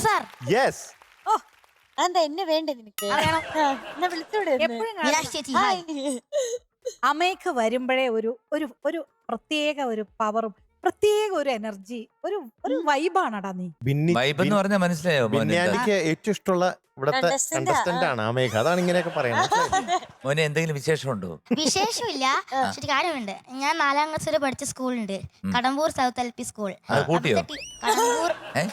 Sir yes ഓ അതെന്താ എന്നെ വേണ്ടേ നിനക്ക്. ആ, എന്നാ വിളിച്ചൂടെ ഒന്ന്? എപ്പോഴും മീനാക്ഷി ചേച്ചി ഹായ്. ഹായ്. അമ്മയ്ക്ക് വരുമ്പോഴേ ഒരു ഒരു ഒരു പ്രത്യേക ഒരു പവറും പ്രത്യേക ഒരു എനർജി ഒരു ഒരു വൈബാണടാ നീ ബിന്നി വൈബ് എന്ന് പറഞ്ഞാൽ മനസ്സിലായോ മോനെ? ബിന്യാനിക്ക് ഏറ്റവും ഇഷ്ടമുള്ള ഇവിടത്തെ Contestant കണ്ടസ്റ്റന്റ് ആണ് ആമേഘ അതാണ് ഇങ്ങനെയൊക്കെ പറയുന്നത് മോനെ എന്തെങ്കിലും വിശേഷമുണ്ടോ? വിശേഷമില്ല. പക്ഷെ ഒരു കാര്യമുണ്ട്. ഞാൻ നാലാം ക്ലാസ് വരെ പഠിച്ച സ്കൂളുണ്ട്. Kadambur south L P school അത് കൂട്ടിയോ? അവിടുത്തെ ടി- കടമ്പൂർ ഏ?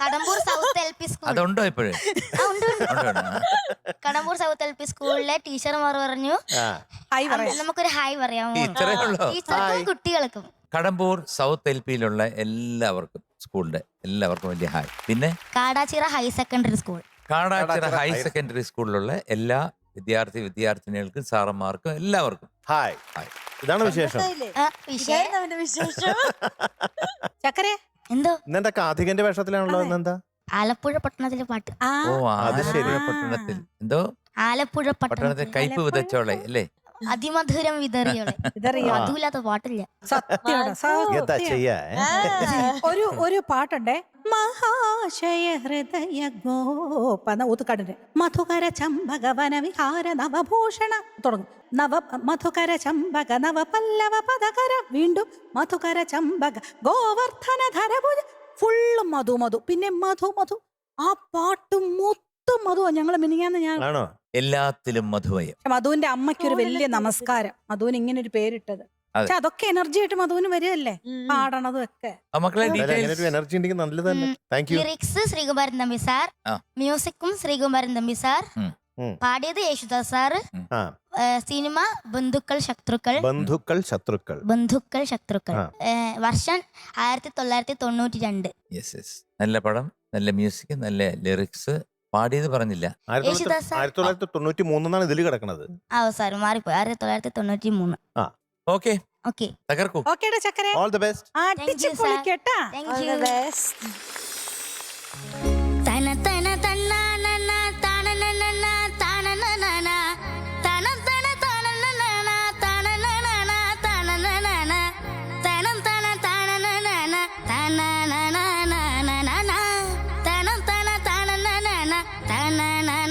Kadambur south L P school അതുണ്ടോ ഇപ്പോഴേ? ആ, ഉണ്ട്, ഉണ്ട്. ഉണ്ടോ ഉണ്ടോ? കടമ്പൂർ സൗത്ത് എൽ പി സ്കൂളിലെ ടീച്ചർമാർ പറഞ്ഞു ആ. ഹായ് അമ്മ, നമുക്കൊരു ഹായ് പറയാമോ ഇത്രയേ ഉള്ളോ? ടീച്ചർക്കും കുട്ടികൾക്കും. കടമ്പൂർ സൗത്ത് എൽ പിയിലുള്ള എല്ലാവർക്കും സ്കൂളിന്റെ എല്ലാവർക്കും വലിയ ഹായ് പിന്നെ? Kadachira higher secondary school Kadachira higher secondary സ്കൂളിലുള്ള എല്ലാ വിദ്യാർത്ഥി വിദ്യാർത്ഥിനികൾക്കും സാറന്മാർക്കും എല്ലാവർക്കും. Hi hi. ഇതാണ് വിശേഷം. വിശേഷം? ചക്കരെ എന്തോ? ഇന്നെന്താ കാർത്തികന്റെ വേഷത്തിലാണല്ലോ അതെ. ഇന്നെന്താ? ആലപ്പുഴ പട്ടണത്തിലെ പാട്ട്. ആ. ഓ അത് ശരി. ആലപ്പുഴ പട്ടണത്തിൽ. എന്തോ? ആലപ്പുഴ പട്ടണത്തിൽ. പട്ടണത്തിൽ കയ്പ് വിതച്ചോളെ അല്ലേ? അതിമധുരം വിതറിയോളെ അതുമില്ലാത്ത പാട്ടില്ല. സത്യമാണ് എന്താ സത്യം. ചെയ്യാ ഏ? ഒരു ഒരു പാട്ടുണ്ടേ. മഹാശയ ഹൃദയ ഗോപന ഊത്തുകാടിന്റെ മധുകര ചമ്പക വനവിഹാര നവഭൂഷണ. തുടങ്ങും. നവ മധുകര ചമ്പക നവ പല്ലവ പദകര. വീണ്ടും മധുകര ചമ്പക ഗോവർദ്ധന ധരഭുജ ഫുള്ള് മധു മധു. പിന്നെ മധു മധു. ആ പാട്ട് മൊത്തം മധു ഞങ്ങൾ മിനിങ്ങാന്ന് ഞാൻ ആണോ? എല്ലാത്തിലും മധുവയം. മധുവിന്റെ അമ്മയ്ക്ക് ഒരു വലിയ നമസ്കാരം. മധുവിന് ഇങ്ങനെ ഒരു പേരിട്ടത്. പക്ഷെ അതൊക്കെ എനർജി ആയിട്ട് മധുവിന് വരികയല്ലേ? ഉം. പാടണതും ഒക്കെ. ആ മക്കളെ ഡീറ്റെയിൽസ് എനർജി ഉണ്ടെങ്കിൽ നല്ലതല്ലേ thank you lyrics Sreekumaran Thampi sir. മ്യൂസിക്കും ശ്രീകുമാരൻ തമ്പി സാർ. പാടിയത് യേശുദാസ് സാറ് സിനിമ ബന്ധുക്കൾ ശത്രുക്കൾ. ബന്ധുക്കൾ ശത്രുക്കൾ. ബന്ധുക്കൾ ശത്രുക്കൾ. വർഷം ആയിരത്തി തൊള്ളായിരത്തി തൊണ്ണൂറ്റി രണ്ട്. നല്ല പടം നല്ല മ്യൂസിക് നല്ല ലിറിക്സ് പാടിയത് പറഞ്ഞില്ല. ആയിരത്തി യേശുദാസ് തൊള്ളായിരത്തി സാർ. ആയിരത്തി തൊള്ളായിരത്തി തൊണ്ണൂറ്റി മൂന്നെന്നാണ് ഇതിൽ കിടക്കുന്നത് ആ സാർ മാറിപ്പോയി. ആയിരത്തി തൊള്ളായിരത്തി തൊണ്ണൂറ്റി മൂന്ന് ഓക്കെ. ഓക്കെ. തകർക്കൂ. ഓക്കേടാ ചക്കരെ. ഓൾ ദ ബെസ്റ്റ് അടിച്ച് you, sir. പൊളിക്കട്ടാ. Thank you na na na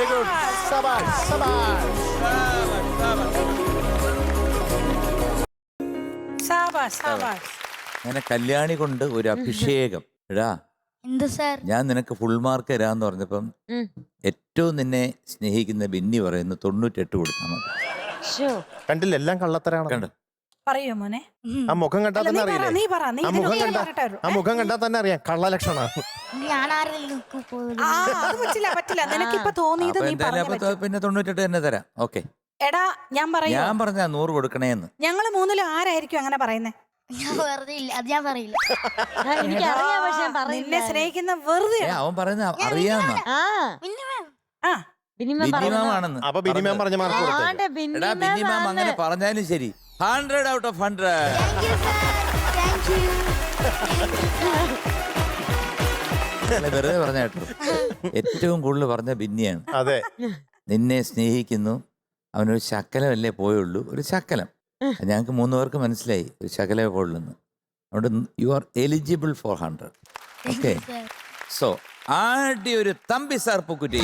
very good സബാഷ് സബാഷ് സാബാഷ് അങ്ങനെ കല്യാണി കൊണ്ട് ഒരു അഭിഷേകം. എടാ എന്ത് സാർ? ഞാൻ നിനക്ക് ഫുൾ മാർക്ക് തരാന്ന് പറഞ്ഞപ്പം. ഏറ്റവും നിന്നെ സ്നേഹിക്കുന്ന ബിന്നി പറയുന്നു തൊണ്ണൂറ്റെട്ട് കൊടുത്താൽ മതി. കണ്ടില്ല എല്ലാം കള്ളത്തരാണ് കണ്ടോ? പറയോ മോനെ? ആ മുഖം കണ്ടാൽ തന്നെ അറിയില്ലേ? നീ പറ നീ ആ മുഖം കണ്ടാ ആ മുഖം കണ്ടാൽ തന്നെ അറിയാം. കള്ളലക്ഷണമാണ്. പോലും ആ അത് പറ്റില്ല പറ്റില്ല. നിനക്കിപ്പൊ തോന്നിയത് അപ്പൊ നീ എന്തായാലും പറഞ്ഞു പിന്നെ തൊണ്ണൂറ്റെട്ട് തന്നെ തരാം. ഓക്കെ എടാ ഞാൻ പറയൂ. ഞാൻ പറഞ്ഞ നൂറ് കൊടുക്കണേന്ന്. ഞങ്ങൾ മൂന്നിലും ആരായിരിക്കും അങ്ങനെ പറയുന്നേ? ഞാൻ വെറുതെ ഇല്ല. അത് ഞാൻ പറയില്ല. ആ, എനിക്കറിയാം പക്ഷെ ഞാൻ നിന്നെ പറയില്ല. സ്നേഹിക്കുന്ന വെറുതെ ഏ അവൻ പറയുന്ന അറിയാന്ന. ആ. പിന്നെ മാം. ആ. ബിനിമ ബിന്നിമാമാണെന്ന് അപ്പൊ ബിനിമാൻ പറഞ്ഞ മാർക്ക് കൊടുത്തേ. ആണ്ടെ എടാ ബിന്നിമാം അങ്ങനെ ബിനിമ പറഞ്ഞാലും ശരി. Hundred out of hundred thank you വെറുതെ പറഞ്ഞ കേട്ടോ. ഏറ്റവും കൂടുതൽ പറഞ്ഞ ബിന്നിയാണ്. അതെ. നിന്നെ സ്നേഹിക്കുന്നു. അവനൊരു ശക്കലമല്ലേ പോയുള്ളൂ. ഒരു ശക്കലം ഞങ്ങൾക്ക് മൂന്ന് പേർക്ക് മനസ്സിലായി. ഒരു ശകലമേ പോയുള്ളൂ അതുകൊണ്ട് you are eligible for hundred okay so ആടി ഒരു തമ്പി സാർ പൂക്കുറ്റി.